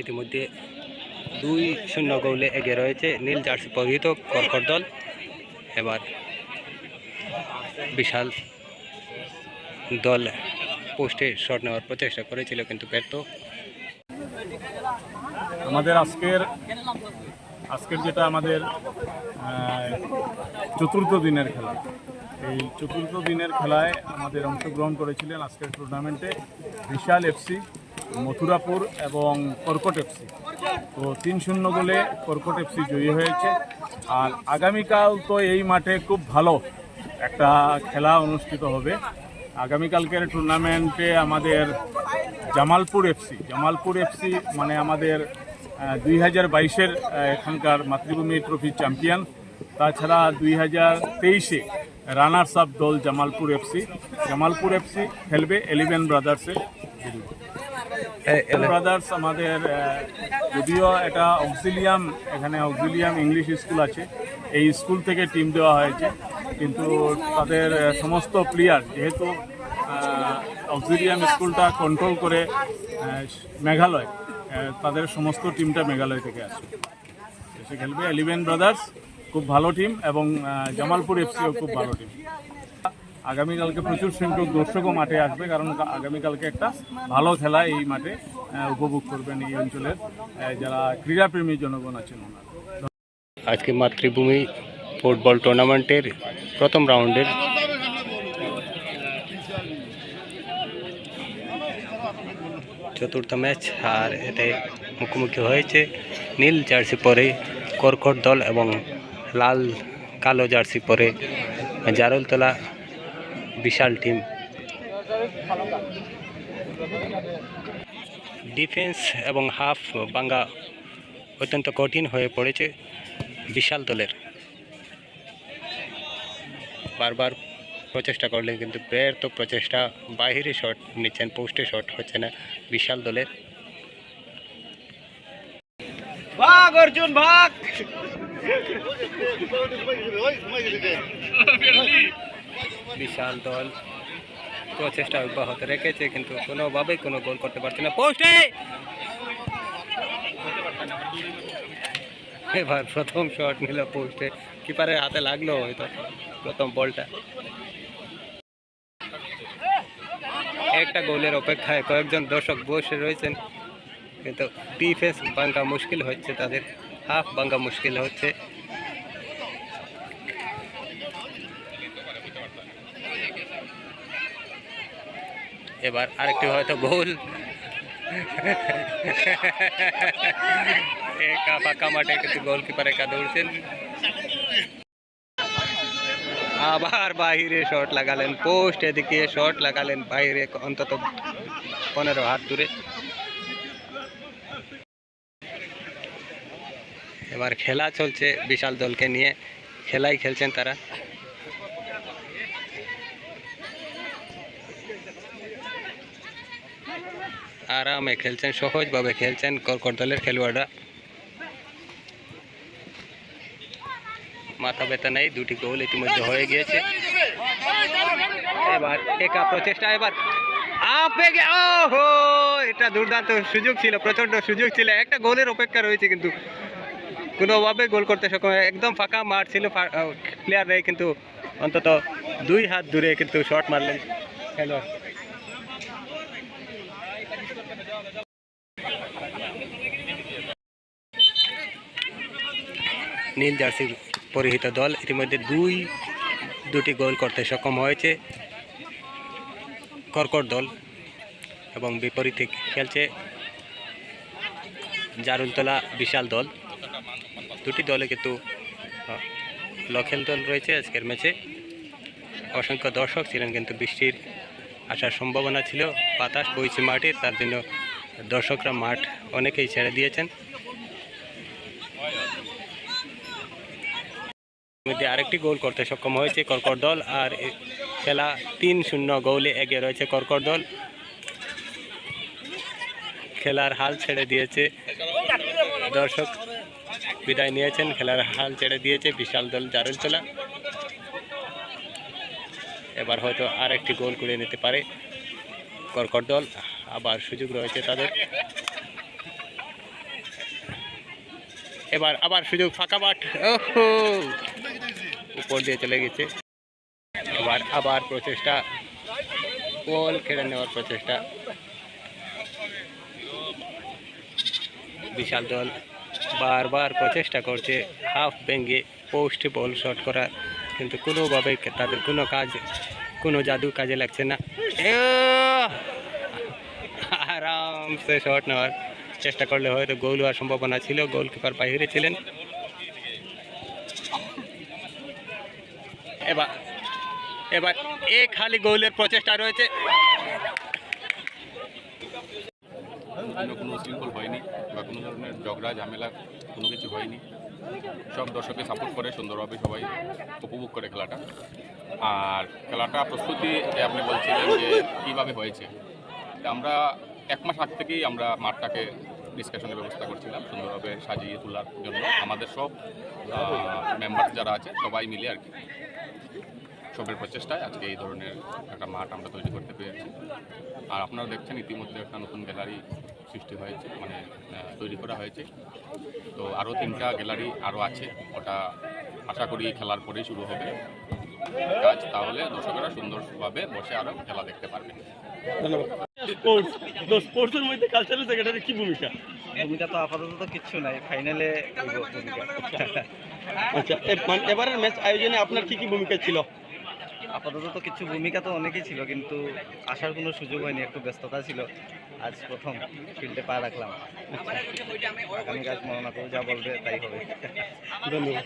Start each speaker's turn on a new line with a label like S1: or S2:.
S1: ইতিমধ্যে দুই শূন্য গোলে এগিয়ে রয়েছে নীল জার্সি পরিহিত কর্কট দল। এবার বিশাল দল পোস্টে শট নেওয়ার প্রচেষ্টা করেছিল কিন্তু ব্যর্থ।
S2: আমাদের আজকের আজকের যেটা আমাদের চতুর্থ দিনের খেলা। এই চতুর্থ দিনের খেলায় আমাদের অংশগ্রহণ করেছিলেন আজকের টুর্নামেন্টে বিশাল এফসি। মথুরাপুর এবং কর্কট এফসি তো তিন শূন্য গোলে কর্কট এফসি জয়ী হয়েছে। আর আগামীকাল তো এই মাঠে খুব ভালো একটা খেলা অনুষ্ঠিত হবে। আগামীকালকের টুর্নামেন্টে আমাদের জামালপুর এফসি জামালপুর এফসি মানে আমাদের দুই হাজার বাইশের এখানকার মাতৃভূমি ট্রফি চ্যাম্পিয়ন তাছাড়া দুই হাজার তেইশে রানার্স আপ দল জামালপুর এফসি জামালপুর এফসি খেলবে এলিভেন ব্রাদার্সের বিরুদ্ধে ব্রাদার্স আমাদের যদিও এটা অক্সিলিয়াম এখানে অক্সিলিয়াম ইংলিশ স্কুল আছে, এই স্কুল থেকে টিম দেওয়া হয়েছে, কিন্তু তাদের সমস্ত প্লেয়ার যেহেতু অক্সিলিয়াম স্কুলটা কন্ট্রোল করে মেঘালয় তাদের সমস্ত টিমটা মেঘালয় থেকে আসে। এসে খেলবে। এলিভেন ব্রাদার্স খুব ভালো টিম এবং জামালপুর এফসিও খুব ভালো টিম আগামীকালকে প্রচুর সংখ্যক দর্শকও মাঠে আসবে, কারণ আগামীকালকে একটা ভালো খেলা এই মাঠে উপভোগ করবেন এই অঞ্চলের যারা ক্রীড়াপ্রেমী জনগণ আছেন
S1: আজকে মাতৃভূমি ফুটবল টুর্নামেন্টের প্রথম রাউন্ডের চতুর্থ ম্যাচ, আর এতে মুখোমুখি হয়েছে নীল জার্সি পরে কর্কট দল এবং লাল কালো জার্সি পরে জারুলতলা বিশাল টিম। ডিফেন্স এবং হাফ বাঙ্গা অত্যন্ত কঠিন হয়ে পড়েছে বিশাল দলের। বারবার প্রচেষ্টা করলেন কিন্তু ব্যর্থ প্রচেষ্টা বাহিরে শট নিচ্ছেন পোস্টে শট হচ্ছে না বিশাল দলের।
S3: ভাগ অর্জুন ভাগ!
S1: বিশাল দল। প্রচেষ্টা অব্যাহত রেখেছে, কিন্তু কোনোভাবেই কোনো গোল করতে পারছে না। পোস্টে! এবার প্রথম শট নিল পোস্টে। কিপারের হাতে লাগল হয়তো প্রথম বলটা। একটা গোলের অপেক্ষায় কয়েকজন দর্শক বসে রয়েছেন, কিন্তু ডিফেন্স ভাঙ্গা মুশকিল হচ্ছে, তাদের হাফ ভাঙ্গা মুশকিল হচ্ছে। এবার আরেকটি হয়তো একা ফাঁকা মাঠে কিন্তু গোলকিপার একা দৌড়ছেন। আবার বাইরে শট লাগালেন পোস্ট এদিকে শট লাগালেন, বাইরে অন্তত পনেরো হাত দূরে। এবার খেলা চলছে বিশাল দলকে নিয়ে, খেলাই খেলছেন তারা। আরামে খেলছেন, সহজভাবে খেলছেন কর্কট দলের খেলোয়াড়রা। মাথা ব্যথা নেই, দুটি গোল ইতিমধ্যে হয়ে গিয়েছে। এবার একা প্রচেষ্টা, এবার এটা দুর্দান্ত সুযোগ ছিল প্রচণ্ড সুযোগ ছিল। একটা গোলের অপেক্ষা রয়েছে কিন্তু। কোনোভাবে গোল করতে সক্ষম, একদম ফাঁকা মাঠ ছিল প্লেয়ার নেই কিন্তু অন্তত দুই হাত দূরে কিন্তু শট মারলেন খেলোয়াড়। নীল জার্সি পরিহিত দল ইতিমধ্যে দুই, দুটি গোল করতে সক্ষম হয়েছে। কর্কট দল এবং বিপরীতে খেলছে জারুলতলা বিশাল দল। দুটি দলে কিন্তু লখেল দল রয়েছে আজকের ম্যাচে। অসংখ্য দর্শক ছিলেন কিন্তু বৃষ্টির আসার সম্ভাবনা ছিল। বাতাস বইছে মাঠে, তার জন্য দর্শকরা মাঠ অনেকেই ছেড়ে দিয়েছেন। মধ্যে আরেকটি গোল করতে সক্ষম হয়েছে কর্কট দল আর খেলা তিন শূন্য গোলে এগিয়ে রয়েছে কর্কট দল। খেলার হাল ছেড়ে দিয়েছে দর্শক, বিদায় নিয়েছেন, খেলার হাল ছেড়ে দিয়েছে বিশাল দল জারুলতলা। এবার হয়তো আর একটি গোল করে নিতে পারে কর্কট দল, আবার সুযোগ রয়েছে তাদের। এবার আবার সুযোগ ফাঁকা মাঠ উপর দিয়ে চলে গেছে। এবার আবার প্রচেষ্টা বল কেড়ে নেওয়ার প্রচেষ্টা। বিশাল দল বারবার প্রচেষ্টা করছে, হাফ ভেঙে পোস্ট বল শট করা কিন্তু কোনোভাবে তাদের কোনো কাজ, কোনো জাদু কাজে লাগছে না! আরামসে শট নেওয়ার চেষ্টা করলে হয়তো গোল হওয়ার সম্ভাবনা ছিল। গোলকিপার বাইরে ছিলেন। এবার এবার এ খালি গোলের প্রচেষ্টা রয়েছে।
S4: কোনো শৃঙ্খল হয়নি বা কোনো ধরনের ঝগড়া, ঝামেলা, কোনো কিছু হয়নি। সব দর্শককে সাপোর্ট করে সুন্দরভাবে সবাই উপভোগ করে খেলাটা। আর খেলাটা প্রস্তুতি আপনি বলছিলেন যে কীভাবে হয়েছে। আমরা এক মাস আগ থেকেই আমরা মাঠটাকে ডিসকাশনের ব্যবস্থা করছিলাম, সুন্দরভাবে সাজিয়ে তোলার জন্য। আমাদের সব মেম্বার যারা আছে, সবাই মিলে আর কি। সবের প্রচেষ্টায় আজকে এই ধরনের একটা মাঠ আমরা তৈরি করতে পেরেছি। আর আপনারা দেখছেন ইতিমধ্যে একটা নতুন গ্যালারি সৃষ্টি হয়েছে মানে তৈরি করা হয়েছে। তো আরও তিনটা গ্যালারি আরও আছে ওটা আশা করি খেলার পরেই শুরু হবে। কাজ তাহলে দর্শকেরা সুন্দরভাবে বসে আরও খেলা দেখতে পারবে
S3: স্পোর্টস তো স্পোর্টসের মধ্যে কালচারাল সেক্রেটারি কি ভূমিকা?
S5: ভূমিকা তো আপাতত তো কিচ্ছু নাই ফাইনালে
S3: আচ্ছা মানে এবারের ম্যাচ আয়োজনে আপনার কি কি ভূমিকা ছিল?
S5: আপাতত তো কিছু ভূমিকা তো অনেকই ছিল কিন্তু আসার কোনো সুযোগ হয়নি একটু ব্যস্ততা ছিল। আজ প্রথম ফিল্ডে পা রাখলাম। আগামী কাজ মনোনা করে যা বলবে তাই হবে।
S3: ধন্যবাদ।